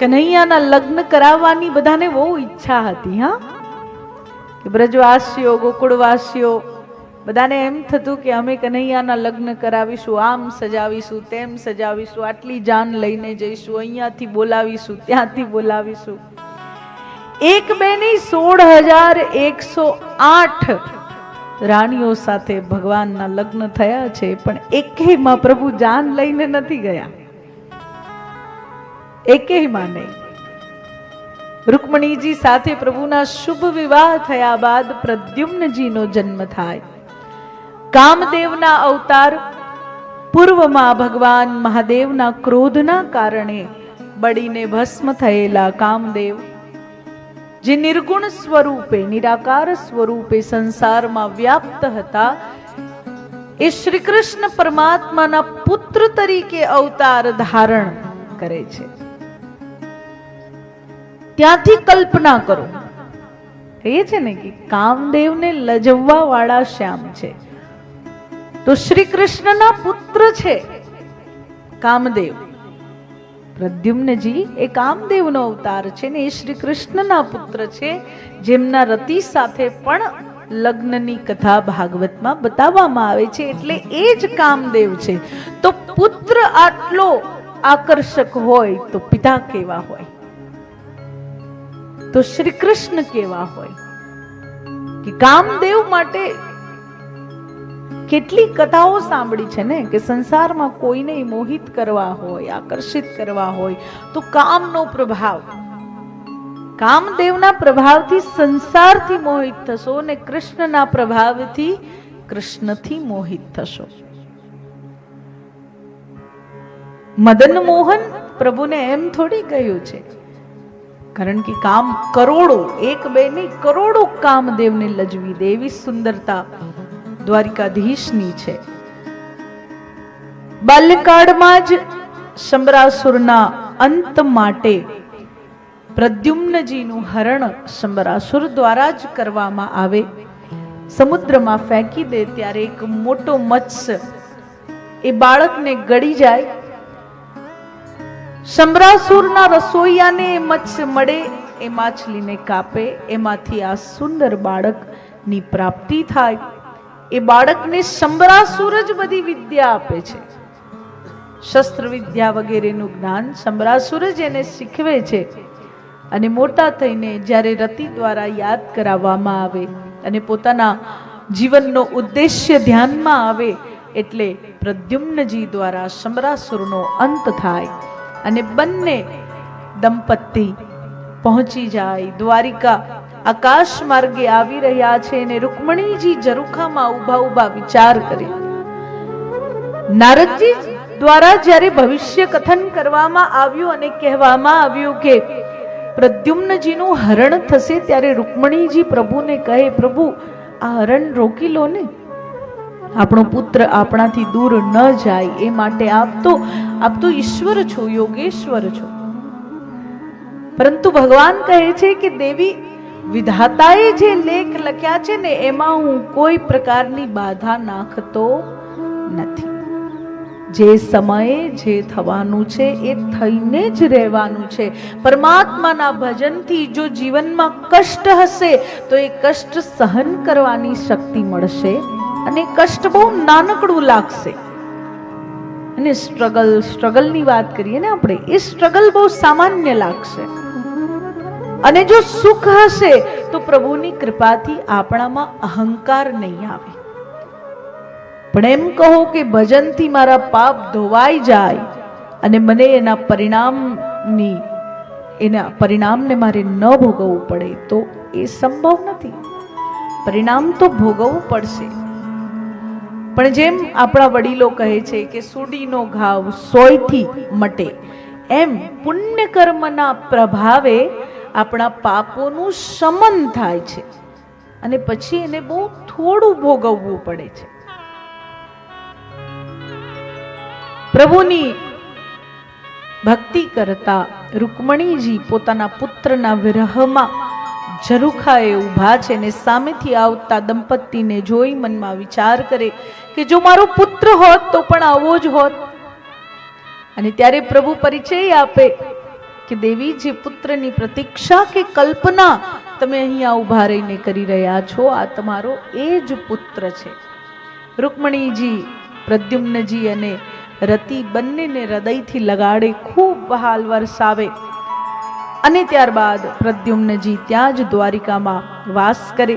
કન્હૈયાના લગ્ન કરાવવાની બધાને બહુ ઈચ્છા હતી, હા? કે બ્રજવાસીઓ, ગોકુળવાસીઓ, બધાને એમ થતું કે અમે કન્હૈયાના લગ્ન કરાવીશું, આમ સજાવીશું, તેમ સજાવીશું, આટલી જાન લઈને જઈશું, અહીંયાથી બોલાવીશું, ત્યાંથી બોલાવીશું. એક બે નહીં સોળ હજાર એકસો આઠ રાણીઓ સાથે ભગવાનના લગ્ન થયા છે, પણ એકેયમાં પ્રભુ જાન લઈને નથી ગયા. એકેયમાં માને રૂકમણીજી સાથે પ્રભુના શુભ વિવાહ થયા બાદ પ્રદ્યુમ્નજીનો જન્મ થાય. કામદેવના અવતાર પૂર્વમાં ભગવાન મહાદેવના ક્રોધના કારણે બળીને ભસ્મ થયેલા કામદેવ, જે નિર્ગુણ સ્વરૂપે, નિરાકાર સ્વરૂપે સંસારમાં વ્યાપ્ત હતા, એ શ્રી કૃષ્ણ પરમાત્માના પુત્ર તરીકે અવતાર ધારણ કરે છે. ત્યાંથી કલ્પના કરો. કહીએ છે ને કે કામદેવને લજવવા વાળા શ્યામ છે. તો શ્રી કૃષ્ણના પુત્ર છે કામદેવ. પ્રદ્યુમ્નજી એ કામદેવનો અવતાર છે ને એ શ્રી કૃષ્ણના પુત્ર છે, જેમના રતિ સાથે પણ લગ્નની કથા ભાગવતમાં બતાવવામાં આવે છે, એટલે એ જ કામદેવ છે. તો પુત્ર આટલો આકર્ષક હોય તો પિતા કેવા હોય? તો શ્રી કૃષ્ણ કેવા હોય? કે કામદેવ માટે કેટલી કથાઓ સાંભળી છે ને, કે સંસારમાં કોઈને મોહિત કરવા હોય, આકર્ષિત કરવા હોય, તો કામનો પ્રભાવ. કામદેવના પ્રભાવથી સંસારથી મોહિત થશો અને કૃષ્ણના પ્રભાવથી કૃષ્ણથી મોહિત થશો. મદન મોહન પ્રભુને એમ થોડી કહ્યું છે કારણ કે કામ કરોડો, એક બે નહીં, કરોડો કામદેવને લજવી દે એવી સુંદરતા દ્વારિકાધીશની છે. બાલ્યકાળમાં જ શંબરાસુરના અંત માટે પ્રદ્યુમ્નજીનું હરણ શંબરાસુર દ્વારા જ કરવામાં આવે. સમુદ્રમાં ફેંકી દે ત્યારે એક મોટો મત્સ્ય એ બાળકને ગળી જાય શંબરાસુરના રસોઈયાને મચ્છ મળે, એ માછલીને કાપે, એમાંથી આ સુંદર બાળકની પ્રાપ્તિ થાય. એ બાળકને શંબરાસુર જ બધી વિદ્યા આપે છે. શસ્ત્ર વિદ્યા વગેરેનું જ્ઞાન શંબરાસુર જ એને શીખવે છે. અને મોટા થઈને જ્યારે રતિ દ્વારા યાદ કરાવવામાં આવે અને પોતાના જીવનનો ઉદ્દેશ્ય ધ્યાનમાં આવે, એટલે પ્રદ્યુમ્નજી દ્વારા શમરાસુરનો અંત થાય. અને બંને દંપતી પહોંચી જાય. દ્વારિકા આકાશ માર્ગે આવી રહ્યા છે અને રૂકમણીજી ઝરૂખામાં ઊભા ઊભા વિચાર કરે. નારદજી દ્વારા જ્યારે ભવિષ્ય કથન કરવામાં આવ્યું અને કહેવામાં આવ્યું કે પ્રદ્યુમ્નજીનું હરણ થશે, ત્યારે રૂકમણીજી પ્રભુને કહે, પ્રભુ, આ હરણ રોકી લો ને. આપણો પુત્ર આપણાથી દૂર ન જાય એ માટે આપ તો આપ તો ઈશ્વર છો, યોગેશ્વર છો. પરંતુ ભગવાન કહે છે કે દેવી, વિધાતાએ જે લેખ લખ્યા છે ને એમાં હું કોઈ પ્રકારની બાધા નાખતો નથી. જે સમયે જે થવાનું છે એ થઈને જ રહેવાનું છે. પરમાત્માના ભજનથી જો જીવનમાં કષ્ટ હશે, તો એ કષ્ટ સહન કરવાની શક્તિ મળશે. અને કષ્ટ બહુ નાનકડું લાગશે. અને સ્ટ્રગલ સ્ટ્રગલની વાત કરીએ ને આપણે, એ સ્ટ્રગલ બહુ સામાન્ય લાગશે. અને જો સુખ હશે, તો પ્રભુની કૃપાથી આપણામાં અહંકાર નહીં આવે. પણ એમ કહો કે ભજનથી મારા પાપ ધોવાઈ જાય, અને મને એના પરિણામની, એના પરિણામને મારે ન ભોગવવું પડે, તો એ સંભવ નથી. પરિણામ તો ભોગવવું પડશે. પણ જેમ આપણા વડીલો કહે છે કે સુડીનો ઘાવ સોયથી મટે, એમ પુણ્ય કર્મના પ્રભાવે આપણા પાપોનું શમન થાય છે અને પછી એને બહુ થોડું ભોગવવું પડે છે. પ્રભુની ભક્તિ કરતા રૂકમણીજી પોતાના પુત્રના વિરહમાં ઝરૂખાએ ઊભા છે ને સામેથી આવતા દંપતીને જોઈ મનમાં વિચાર કરે કે જો મારો પુત્ર હોત તો પણ આવો જ હોત. અને ત્યારે પ્રભુ પરિચય આપે કે દેવી, જે પુત્રની પ્રતીક્ષા કે કલ્પના તમે અહીંયા ઊભા રહીને કરી રહ્યા છો, આ તમારો એ જ પુત્ર છે. રૂકમણીજી, પ્રદ્યુમ્નજી અને રતિ બંનેને હૃદયથી લગાડે ખૂબ વહાલ વરસાવે. અને ત્યારબાદ પ્રદ્યુમ્નજી ત્યાં જ દ્વારિકામાં વાસ કરે.